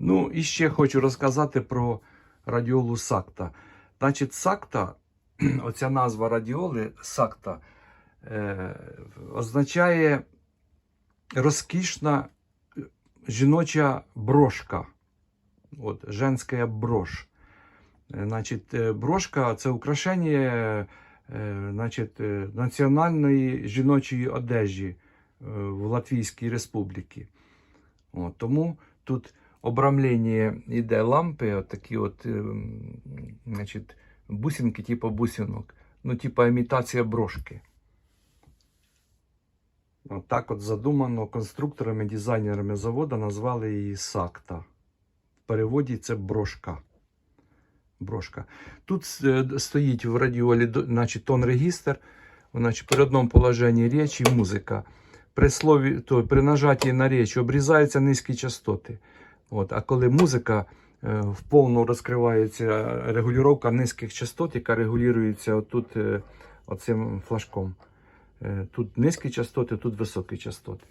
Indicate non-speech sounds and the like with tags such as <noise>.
Ну, і ще хочу розказати про радіолу Сакта. Значить, Сакта, <clears throat> оця назва радіоли Сакта, е, означає розкішна жіноча брошка. От, женська брошь. Е, Значить, е, брошка це украшення е, значить, національної жіночої одежі в Латвійській Республіці. От, тому тут обрамлення йде лампи, от такі от, е, значить, бусинки, типу бусинок. Ну, типу імітація брошки. От так от задумано конструкторами, дизайнерами заводу назвали її Сакта. В переводі це брошка. Брошка. Тут е, стоїть в радіолі значить, тон-регістр, значить, при одному положенні речі музика. При, слові, то, при нажатті на річ обрізаються низькі частоти. От, а коли музика е, в повну розкривається регулювання низьких частот, яка регулюється отут, е, оцим флажком. Е, Тут низькі частоти, тут високі частоти.